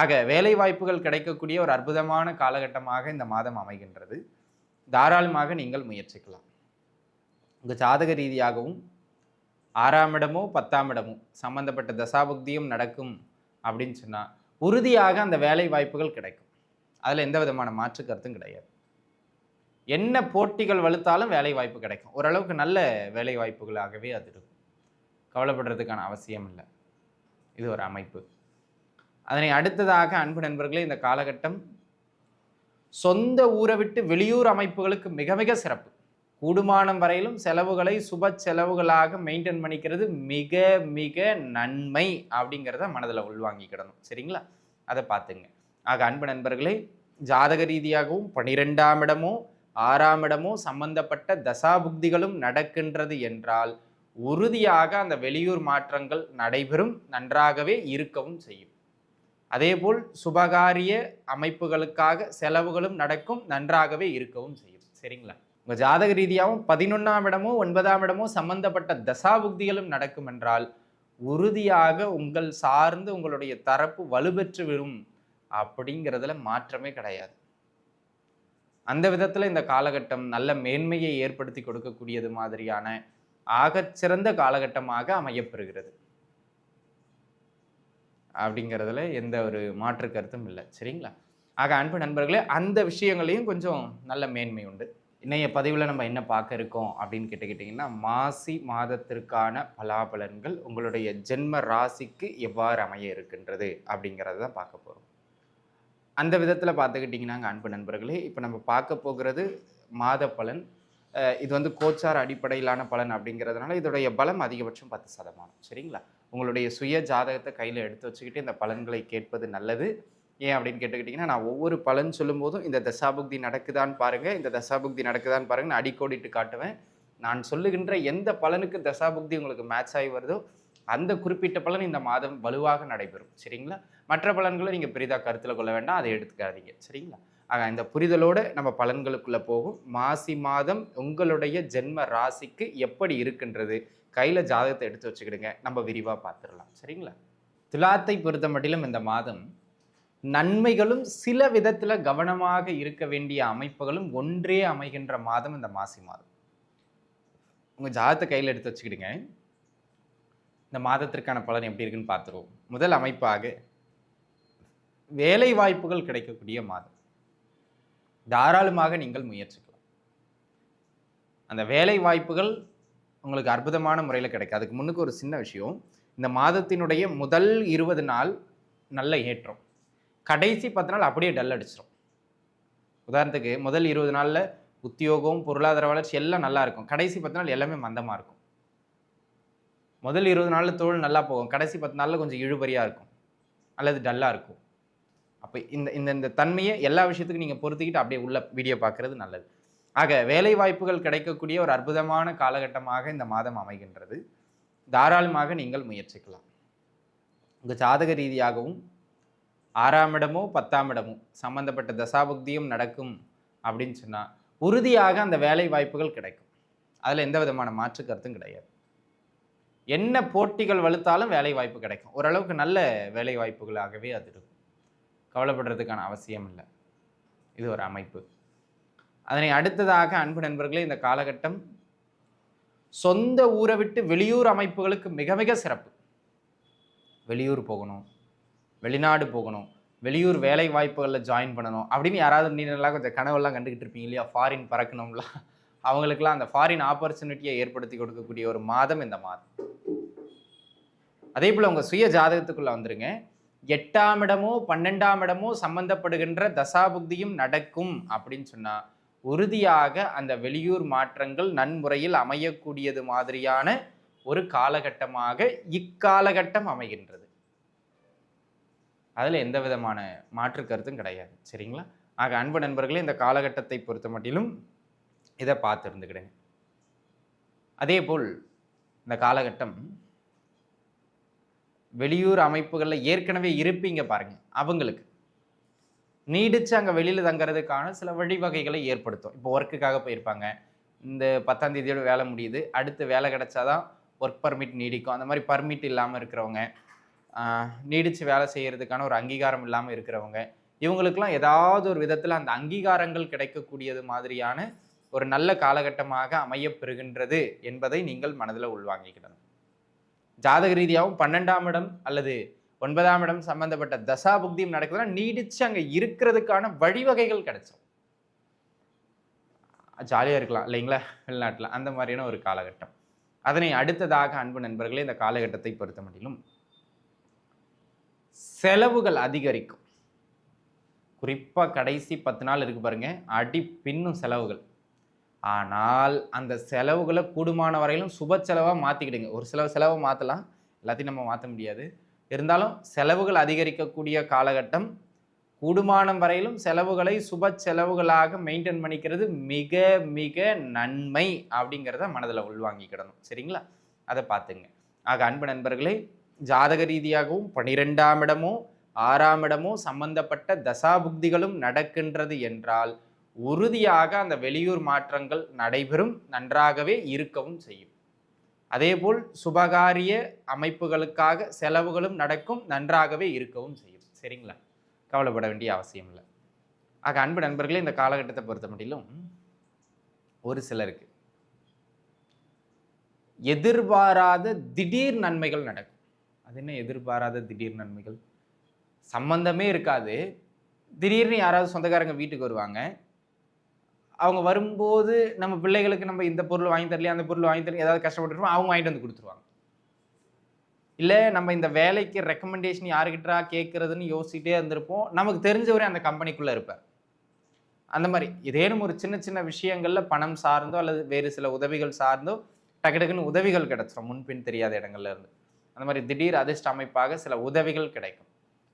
ஆக வேலை வாய்ப்புகள் கிடைக்கக்கூடிய ஒரு அற்புதமான காலகட்டமாக இந்த மாதம் அமைகின்றது. தாராளமாக நீங்கள் முயற்சிக்கலாம். உங்கள் ஜாதக ரீதியாகவும் ஆறாம் இடமோ பத்தாம் இடமோ சம்பந்தப்பட்ட தசாபுக்தியும் நடக்கும் அப்படின்னு சொன்னால் உறுதியாக அந்த வேலை வாய்ப்புகள் கிடைக்கும். அதில் எந்த விதமான மாற்று கருத்தும் கிடையாது. என்ன போட்டிகள் வலுத்தாலும் வேலை வாய்ப்பு கிடைக்கும். ஓரளவுக்கு நல்ல வேலை வாய்ப்புகளாகவே அது இருக்கும். கவலைப்படுறதுக்கான அவசியம் இல்லை. இது ஒரு அமைப்பு. அதனை அடுத்ததாக அன்பு நண்பர்களே இந்த காலகட்டம் சொந்த ஊரை விட்டு வெளியூர் அமைப்புகளுக்கு மிக மிக சிறப்பு. கூடுமானம் வரையிலும் செலவுகளை சுப செலவுகளாக மெயின்டைன் பண்ணிக்கிறது மிக மிக நன்மை அப்படிங்கிறத மனதில் உள்வாங்கிக்கிடணும் சரிங்களா? அதை பார்த்துங்க. ஆக அன்பு நண்பர்களே ஜாதக ரீதியாகவும் பனிரெண்டாம் இடமோ ஆறாம் இடமோ சம்பந்தப்பட்ட தசாபுக்திகளும் நடக்கின்றது என்றால் உறுதியாக அந்த வெளியூர் மாற்றங்கள் நடைபெறும் நன்றாகவே இருக்கவும் செய்யும். அதேபோல் சுபகாரிய அமைப்புகளுக்காக செலவுகளும் நடக்கும் நன்றாகவே இருக்கவும் செய்யும். சரிங்களா? உங்கள் ஜாதக ரீதியாகவும் பதினொன்றாம் இடமோ ஒன்பதாம் இடமோ சம்பந்தப்பட்ட தசாபுக்திகளும் நடக்கும் என்றால் உறுதியாக உங்கள் சார்ந்து உங்களுடைய தரப்பு வலுப்பெற்று விடும் அப்படிங்கிறதுல மாற்றமே கிடையாது. அந்த விதத்தில் இந்த காலகட்டம் நல்ல மேன்மையை ஏற்படுத்தி கொடுக்கக்கூடியது மாதிரியான ஆகச்சிறந்த காலகட்டமாக அமையப்பெறுகிறது அப்படிங்கிறதுல எந்த ஒரு மாற்று கருத்தும் இல்லை. சரிங்களா? ஆக அன்பு நண்பர்களே அந்த விஷயங்களையும் கொஞ்சம் நல்ல மேன்மை உண்டு. இன்னைய பதிவில் நம்ம என்ன பார்க்க இருக்கோம் அப்படின்னு கேட்டுக்கிட்டிங்கன்னா மாசி மாதத்திற்கான பலாபலன்கள் உங்களுடைய ஜென்ம ராசிக்கு எவ்வாறு அமைய இருக்கின்றது அப்படிங்கிறத தான் பார்க்க போகிறோம் அந்த விதத்தில் பார்த்துக்கிட்டிங்கன்னா அன்பு நண்பர்களே இப்போ நம்ம பார்க்க போகிறது மாத பலன் இது வந்து கோச்சார் அடிப்படையிலான பலன் அப்படிங்கிறதுனால இதோடைய பலம் அதிகபட்சம் பத்து சதமானம். சரிங்களா? உங்களுடைய சுய ஜாதகத்தை கையில் எடுத்து வச்சுக்கிட்டு இந்த பலன்களை கேட்பது நல்லது. ஏன் அப்படின்னு கேட்டுக்கிட்டிங்கன்னா நான் ஒவ்வொரு பலன் சொல்லும்போதும் இந்த தசாபுக்தி நடக்குதான்னு பாருங்கள் இந்த தசாபுக்தி நடக்குதான்னு பாருங்கள் நான் அடிக்கோடிட்டு காட்டுவேன். நான் சொல்லுகின்ற எந்த பலனுக்கு தசாபுக்தி உங்களுக்கு மேட்ச் ஆகி வருதோ அந்த குறிப்பிட்ட பலன் இந்த மாதம் வலுவாக நடைபெறும். சரிங்களா? மற்ற பலன்களை நீங்கள் பெரிதாக கருத்தில் கொள்ள வேண்டாம் அதை எடுத்துக்காதீங்க. சரிங்களா? ஆக இந்த புரிதலோடு நம்ம பலன்களுக்குள்ளே போகும். மாசி மாதம் உங்களுடைய ஜென்ம ராசிக்கு எப்படி இருக்கின்றது? கையில் ஜாதகத்தை எடுத்து வச்சுக்கிடுங்க. நம்ம விரிவாக பார்த்துடலாம் சரிங்களா? துலாத்தை பொறுத்த மட்டிலும் இந்த மாதம் நன்மைகளும் சில விதத்தில் கவனமாக இருக்க வேண்டிய அமைப்புகளும் ஒன்றே அமைகின்ற மாதம் இந்த மாசி மாதம். உங்கள் ஜாதகத்தை கையில் எடுத்து வச்சுக்கிடுங்க. இந்த மாதத்திற்கான பலன் எப்படி இருக்குன்னு பார்த்துருவோம் முதல் அமைப்பாக வேலை வாய்ப்புகள் கிடைக்கக்கூடிய மாதம். தாராளமாக நீங்கள் முயற்சிக்கலாம். அந்த வேலை வாய்ப்புகள் உங்களுக்கு அற்புதமான முறையில் கிடைக்கும். அதுக்கு முன்னுக்கு ஒரு சின்ன விஷயம். இந்த மாதத்தினுடைய முதல் இருபது நாள் நல்ல ஏற்றம். கடைசி பத்து நாள் அப்படியே டல் அடிச்சிடும் உதாரணத்துக்கு முதல் இருபது நாளில் உத்தியோகம் பொருளாதார வளர்ச்சி எல்லாம் நல்லா இருக்கும். கடைசி பத்து நாள் எல்லாமே மந்தமாக இருக்கும். முதல் இருபது நாளில் தோல் நல்லா போகும். கடைசி பத்து நாளில் கொஞ்சம் இழுபறியாக இருக்கும். அல்லது டல்லாக இருக்கும். அப்போ இந்த இந்த இந்த தன்மையை எல்லா விஷயத்துக்கும் நீங்கள் பொறுத்துக்கிட்டு அப்படியே உள்ள வீடியோ பார்க்குறது நல்லது. ஆக வேலை வாய்ப்புகள் கிடைக்கக்கூடிய ஒரு அற்புதமான காலகட்டமாக இந்த மாதம் அமைகின்றது. தாராளமாக நீங்கள் முயற்சிக்கலாம். உங்கள் ஜாதக ரீதியாகவும் ஆறாம் இடமோ பத்தாம் இடமோ சம்பந்தப்பட்ட தசாபுக்தியும் நடக்கும் அப்படின்னு சொன்னால் உறுதியாக அந்த வேலை வாய்ப்புகள் கிடைக்கும். அதில் எந்த விதமான மாற்று கருத்தும் கிடையாது. என்ன போட்டிகள் வலுத்தாலும் வேலை வாய்ப்பு கிடைக்கும். ஓரளவுக்கு நல்ல வேலை வாய்ப்புகளாகவே அது இருக்கும். கவலைப்படுறதுக்கான அவசியம் இல்லை. இது ஒரு அமைப்பு. அதனை அடுத்ததாக அன்பு நண்பர்களே இந்த காலகட்டம் சொந்த ஊரை விட்டு வெளியூர் அமைப்புகளுக்கு மிக மிக சிறப்பு. வெளியூர் போகணும் வெளிநாடு போகணும் வெளியூர் வேலை வாய்ப்புகளில் ஜாயின் பண்ணணும் அப்படின்னு யாராவது நீங்களாம் கொஞ்சம் கனவெல்லாம் கண்டுக்கிட்டு இருப்பீங்க இல்லையா? ஃபாரின் பறக்கணும்லாம். அவங்களுக்கெல்லாம் அந்த ஃபாரின் ஆப்பர்ச்சுனிட்டியை ஏற்படுத்தி கொடுக்கக்கூடிய ஒரு மாதம் இந்த மாதம். அதே போல் உங்கள் சுய ஜாதகத்துக்குள்ளே வந்துருங்க. எட்டாம் இடமோ பன்னெண்டாம் இடமோ சம்மந்தப்படுகின்ற தசாபுக்தியும் நடக்கும் அப்படின்னு சொன்னால் உறுதியாக அந்த வெளியூர் மாற்றங்கள் நன்முறையில் அமையக்கூடியது மாதிரியான ஒரு காலகட்டமாக இக்காலகட்டம் அமைகின்றது. அதில் எந்த விதமான மாற்று கருத்தும் கிடையாது. சரிங்களா? ஆக அன்பு நண்பர்களே இந்த காலகட்டத்தை பொறுத்த மட்டிலும் இதை பார்த்து இருந்துக்கிடுங்க அதே போல் இந்த காலகட்டம் வெளியூர் அமைப்புகளில் ஏற்கனவே இருப்பீங்க பாருங்கள் அவங்களுக்கு. நீடித்து அங்கே வெளியில் தங்குறதுக்கான சில வழிவகைகளை ஏற்படுத்தும். இப்போ ஒர்க்குக்காக போயிருப்பாங்க. இந்த பத்தாம் தேதியோட வேலை முடியுது. அடுத்து வேலை கிடைச்சாதான் ஒர்க் பர்மிட் நீடிக்கும். அந்த மாதிரி பர்மிட் இல்லாமல் இருக்கிறவங்க நீடித்து வேலை செய்கிறதுக்கான ஒரு அங்கீகாரம் இல்லாமல் இருக்கிறவங்க இவங்களுக்கெல்லாம் ஏதாவது ஒரு விதத்தில் அந்த அங்கீகாரங்கள் கிடைக்கக்கூடியது மாதிரியான ஒரு நல்ல காலகட்டமாக அமையப்பெறுகின்றது என்பதை நீங்கள் மனதில் உள்வாங்கிக்கிடணும். ஜாதக ரீதியாகவும் பன்னெண்டாம் இடம் அல்லது ஒன்பதாம் இடம் சம்பந்தப்பட்ட தசா புக்தியும் நடக்குதுன்னா நீடிச்சு அங்கே இருக்கிறதுக்கான வழிவகைகள் கிடைச்சோம் ஜாலியாக இருக்கலாம் இல்லைங்களா? வெளிநாட்டில் அந்த மாதிரியான ஒரு காலகட்டம். அதனை அடுத்ததாக அன்பு நண்பர்களே இந்த காலகட்டத்தை பொறுத்த மட்டிலும் செலவுகள் அதிகரிக்கும். குறிப்பாக கடைசி பத்து நாள் இருக்கு பாருங்க அடி பின்னும் செலவுகள். ஆனால் அந்த செலவுகளை கூடுமான வரையிலும் சுப செலவாக மாற்றிக்கிடுங்க ஒரு சில செலவை மாற்றலாம் எல்லாத்தையும் நம்ம மாற்ற முடியாது. இருந்தாலும் செலவுகள் அதிகரிக்கக்கூடிய காலகட்டம் கூடுமானம் வரையிலும் செலவுகளை சுப செலவுகளாக மெயின்டைன் பண்ணிக்கிறது மிக மிக நன்மை அப்படிங்கிறத மனதில் உள்வாங்கிக்கிடணும். சரிங்களா? அதை பார்த்துங்க. ஆக அன்பு நண்பர்களே ஜாதக ரீதியாகவும் பனிரெண்டாம் இடமோ ஆறாம் இடமோ சம்பந்தப்பட்ட தசாபுக்திகளும் நடக்கின்றது என்றால் உறுதியாக அந்த வெளியூர் மாற்றங்கள் நடைபெறும் நன்றாகவே இருக்கவும் செய்யும். அதேபோல் சுபகாரிய அமைப்புகளுக்காக செலவுகளும் நடக்கும் நன்றாகவே இருக்கவும் செய்யும். சரிங்களா? கவலைப்பட வேண்டிய அவசியம் இல்லை. ஆக அன்பு நண்பர்களே இந்த காலகட்டத்தை பொறுத்த மட்டிலும் ஒரு சிலருக்கு எதிர்பாராத திடீர் நன்மைகள் நடக்கும். அது என்ன எதிர்பாராத திடீர் நன்மைகள்? சம்பந்தமே இருக்காது. திடீர்னு யாராவது சொந்தக்காரங்க வீட்டுக்கு வருவாங்க. அவங்க வரும்போது நம்ம பிள்ளைகளுக்கு நம்ம இந்த பொருள் வாங்கி தரலையே அந்த பொருள் வாங்கி தரலையே ஏதாவது கஷ்டப்பட்டுருவோம் அவங்க வாங்கிட்டு வந்து கொடுத்துருவாங்க. இல்லை நம்ம இந்த வேலைக்கு ரெக்கமெண்டேஷன் யாருக்கிட்டா கேட்குறதுன்னு யோசிச்சுட்டே இருந்திருப்போம். நமக்கு தெரிஞ்சவரே அந்த கம்பெனிக்குள்ளே இருப்பார். அந்த மாதிரி ஏதேனும் ஒரு சின்ன சின்ன விஷயங்களில் பணம் சார்ந்தோ அல்லது வேறு சில உதவிகள் சார்ந்தோ டக்கு டக்குன்னு உதவிகள் கிடச்சிரும். முன்பின் தெரியாத இடங்கள்ல இருந்து. அந்த மாதிரி திடீர் அதிர்ஷ்ட அமைப்பாக சில உதவிகள் கிடைக்கும்.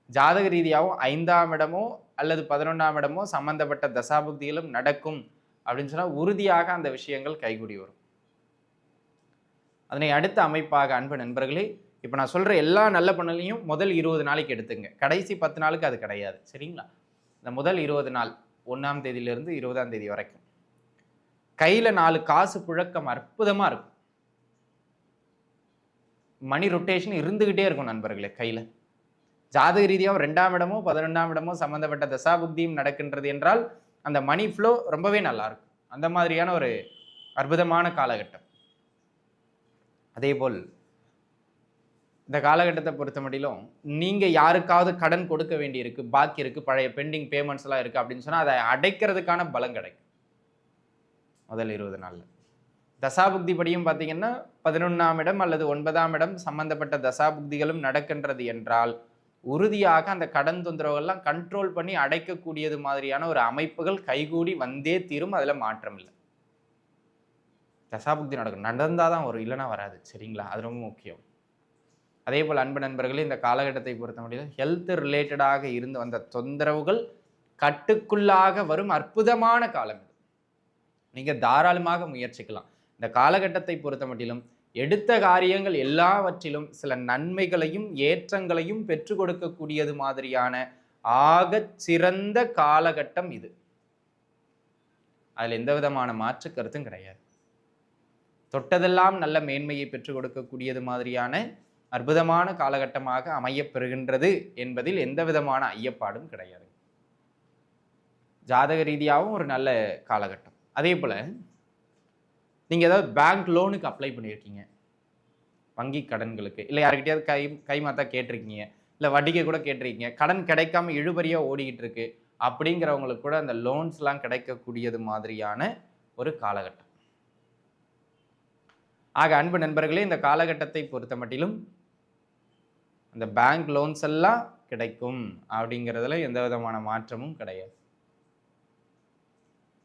ஜாதக ரீதியாகவும் ஐந்தாம் இடமோ அல்லது பதினொன்றாம் இடமோ சம்பந்தப்பட்ட தசாபுக்திகளும் நடக்கும் அப்படின்னு சொன்னால் உறுதியாக அந்த விஷயங்கள் கைகூடி வரும். அதனை அடுத்த அமைப்பாக அன்பு நண்பர்களே இப்போ நான் சொல்கிற எல்லா நல்ல பண்ணலையும் முதல் இருபது நாளைக்கு எடுத்துங்க. கடைசி பத்து நாளுக்கு அது கிடையாது. சரிங்களா? இந்த முதல் இருபது நாள் ஒன்றாம் தேதியிலிருந்து இருபதாம் தேதி வரைக்கும். கையில் நாலு காசு புழக்கம் அற்புதமாக இருக்கும். மணி ரொட்டேஷன் இருந்துக்கிட்டே இருக்கும் நண்பர்களே கையில். ஜாதக ரீதியாக ரெண்டாம் இடமோ பதினொன்றாம் இடமோ சம்மந்தப்பட்ட தசாபுக்தியும் நடக்கின்றது என்றால் அந்த மணி ஃப்ளோ ரொம்பவே நல்லாயிருக்கும் அந்த மாதிரியான ஒரு அற்புதமான காலகட்டம். அதே போல் இந்த காலகட்டத்தை பொறுத்த மட்டிலும் நீங்கள் யாருக்காவது கடன் கொடுக்க வேண்டியிருக்கு பாக்கி இருக்குது பழைய பெண்டிங் பேமெண்ட்ஸ்லாம் இருக்குது அப்படின்னு சொன்னால் அதை அடைக்கிறதுக்கான பலம் கிடைக்கும். முதல் இருபது நாளில். தசாபுக்தி படியும் பார்த்தீங்கன்னா பதினொன்றாம் இடம் அல்லது ஒன்பதாம் இடம் சம்பந்தப்பட்ட தசாபுக்திகளும் நடக்கின்றது என்றால் உறுதியாக அந்த கடன் தொந்தரவுகள்லாம் கண்ட்ரோல் பண்ணி அடைக்கக்கூடியது மாதிரியான ஒரு அமைப்புகள் கைகூடி வந்தே தீரும் அதில் மாற்றம் இல்லை. தசாபுக்தி நடக்கும். நடந்தால் தான் வரும் இல்லைன்னா வராது. சரிங்களா? அது ரொம்ப முக்கியம். அதே போல் அன்பு நண்பர்களே இந்த காலகட்டத்தை பொறுத்த முடியல ஹெல்த் ரிலேட்டடாக இருந்து வந்த தொந்தரவுகள் கட்டுக்குள்ளாக வரும் அற்புதமான காலம் இது. நீங்கள் தாராளமாக முயற்சிக்கலாம். இந்த காலகட்டத்தை பொறுத்த மட்டிலும் எடுத்த காரியங்கள் எல்லாவற்றிலும் சில நன்மைகளையும் ஏற்றங்களையும் பெற்றுக் கொடுக்கக்கூடியது மாதிரியான ஆக சிறந்த காலகட்டம் இது. அதில் எந்த விதமான மாற்று கருத்தும் கிடையாது. தொட்டதெல்லாம் நல்ல மேன்மையை பெற்றுக் கொடுக்கக்கூடியது மாதிரியான அற்புதமான காலகட்டமாக அமையப்பெறுகின்றது என்பதில் எந்த விதமான ஐயப்பாடும் கிடையாது. ஜாதக ரீதியாகவும் ஒரு நல்ல காலகட்டம். அதே போல் நீங்கள் ஏதாவது பேங்க் லோனுக்கு அப்ளை பண்ணியிருக்கீங்க வங்கி கடன்களுக்கு. இல்லை யாருக்கிட்டையாவது கை கைமாத்தா கேட்டிருக்கீங்க. இல்லை வட்டிக்கு கூட கேட்டிருக்கீங்க. கடன் கிடைக்காம இழுபறியாக ஓடிக்கிட்டு இருக்கு. அப்படிங்கிறவங்களுக்கு கூட அந்த லோன்ஸ்லாம் கிடைக்கக்கூடியது மாதிரியான ஒரு காலகட்டம். ஆக அன்பு நண்பர்களே இந்த காலகட்டத்தை பொறுத்த மட்டிலும் அந்த பேங்க் லோன்ஸ் எல்லாம் கிடைக்கும். அப்படிங்கிறதுல எந்த விதமான மாற்றமும் கிடையாது.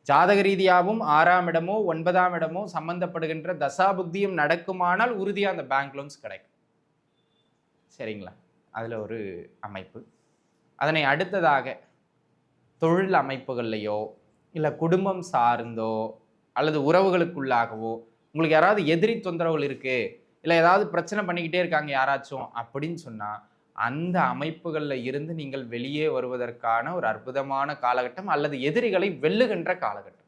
ஜாதக ரீதியாகவும் ஆறாம் இடமோ ஒன்பதாம் இடமோ சம்பந்தப்படுகின்ற தசாபுக்தியும் நடக்குமானால் உறுதியாக அந்த பேங்க் லோன்ஸ் கிடைக்கும். சரிங்களா? அதில் ஒரு அமைப்பு. அதனை அடுத்ததாக தொழில் அமைப்புகள்லையோ இல்லை குடும்பம் சார்ந்தோ அல்லது உறவுகளுக்குள்ளாகவோ உங்களுக்கு யாராவது எதிரி தொந்தரவுகள் இருக்குது இல்லை ஏதாவது பிரச்சனை பண்ணிக்கிட்டே இருக்காங்க யாராச்சும் அப்படின்னு சொன்னால் அந்த அமைப்புகளில் இருந்து நீங்கள் வெளியே வருவதற்கான ஒரு அற்புதமான காலகட்டம் அல்லது எதிரிகளை வெல்லுகின்ற காலகட்டம்.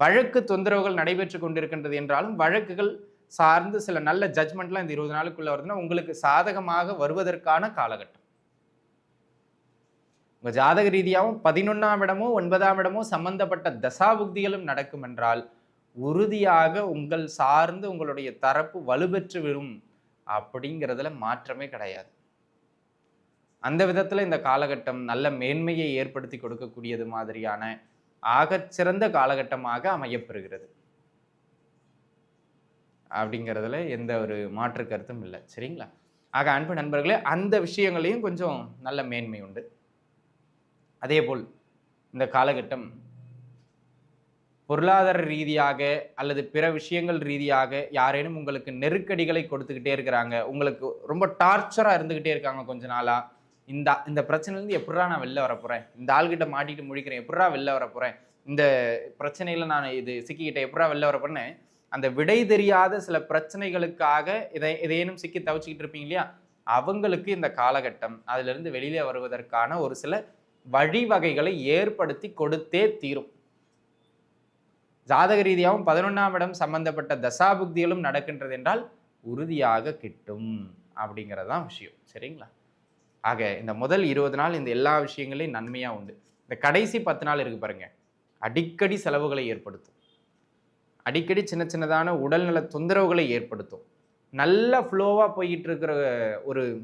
வழக்கு தொந்தரவுகள் நடைபெற்று கொண்டிருக்கின்றது என்றாலும் வழக்குகள் சார்ந்து சில நல்ல ஜட்மெண்ட்லாம் இந்த இருபது நாளுக்குள்ள வருதுன்னா உங்களுக்கு சாதகமாக வருவதற்கான காலகட்டம். உங்க ஜாதக ரீதியாகவும் பதினொன்னாம் இடமோ ஒன்பதாம் இடமோ சம்பந்தப்பட்ட தசாபுக்திகளும் நடக்கும் என்றால் உறுதியாக உங்கள் சார்ந்து உங்களுடைய தரப்பு வலுப்பெற்று விடும் அப்படிங்கிறதுல மாற்றமே கிடையாது. அந்த விதத்தில் இந்த காலகட்டம் நல்ல மேன்மையை ஏற்படுத்தி கொடுக்கக்கூடியது மாதிரியான ஆகச்சிறந்த காலகட்டமாக அமையப்பெறுகிறது. அப்படிங்கிறதுல எந்த ஒரு மாற்று கருத்தும் இல்லை. சரிங்களா? ஆக அன்பு நண்பர்களே அந்த விஷயங்களையும் கொஞ்சம் நல்ல மேன்மை உண்டு. அதே போல் இந்த காலகட்டம் பொருளாதார ரீதியாக அல்லது பிற விஷயங்கள் ரீதியாக யாரேனும் உங்களுக்கு நெருக்கடிகளை கொடுத்துக்கிட்டே இருக்கிறாங்க. உங்களுக்கு ரொம்ப டார்ச்சராக இருந்துக்கிட்டே இருக்காங்க கொஞ்ச நாளாக இந்த இந்த பிரச்சனையிலேருந்து எப்படா நான் வெளில வரப்போகிறேன் இந்த ஆள்கிட்ட மாட்டிட்டு முழிக்கிறேன். எப்படா வெளில வரப்போகிறேன் இந்த பிரச்சனையில் நான் இது சிக்கிக்கிட்டேன். எப்படா வெளில வர அந்த விடை தெரியாத சில பிரச்சனைகளுக்காக இதை இதையேனும் சிக்கி தவிச்சிக்கிட்டு இருப்பீங்க இல்லையா? அவங்களுக்கு இந்த காலகட்டம் அதிலிருந்து வெளியில வருவதற்கான ஒரு சில வழிவகைகளை ஏற்படுத்தி கொடுத்தே தீரும். ஜாதக ரீதியாகவும் பதினொன்றாம் இடம் சம்பந்தப்பட்ட தசாபுக்திகளும் நடக்கின்றது என்றால் உறுதியாக கிட்டும் அப்படிங்கிறதான் விஷயம். சரிங்களா? ஆக இந்த முதல் இருபது நாள் இந்த எல்லா விஷயங்களையும் நன்மையாக உண்டு. இந்த கடைசி பத்து நாள் இருக்கு பாருங்க. அடிக்கடி செலவுகளை ஏற்படுத்தும். அடிக்கடி சின்ன சின்னதான உடல்நல தொந்தரவுகளை ஏற்படுத்தும். நல்ல ஃப்ளோவாக போய்கிட்டு இருக்கிற ஒரு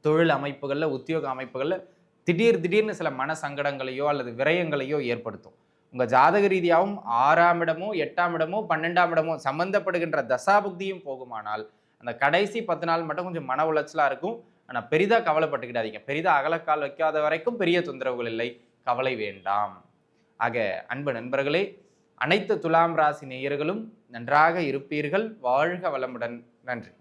தொழில் அமைப்புகளில் உத்தியோக அமைப்புகளில் திடீர் திடீர்னு சில மன சங்கடங்களையோ அல்லது விரயங்களையோ ஏற்படுத்தும். உங்கள் ஜாதக ரீதியாகவும் ஆறாம் இடமோ எட்டாம் இடமோ பன்னெண்டாம் இடமோ சம்பந்தப்படுகின்ற தசாபுக்தியும் போகுமானால் அந்த கடைசி பத்து நாள் மட்டும் கொஞ்சம் மன உளைச்சலாக இருக்கும். ஆனால் பெரிதாக கவலைப்பட்டுக்கிடாதீங்க. பெரிதாக அகலக்கால் வைக்காத வரைக்கும் பெரிய தொந்தரவுகள் இல்லை. கவலை வேண்டாம். ஆக அன்பு நண்பர்களே அனைத்து துலாம் ராசி நேயர்களும் நன்றாக இருப்பீர்கள். வாழ்க வளமுடன். நன்றி.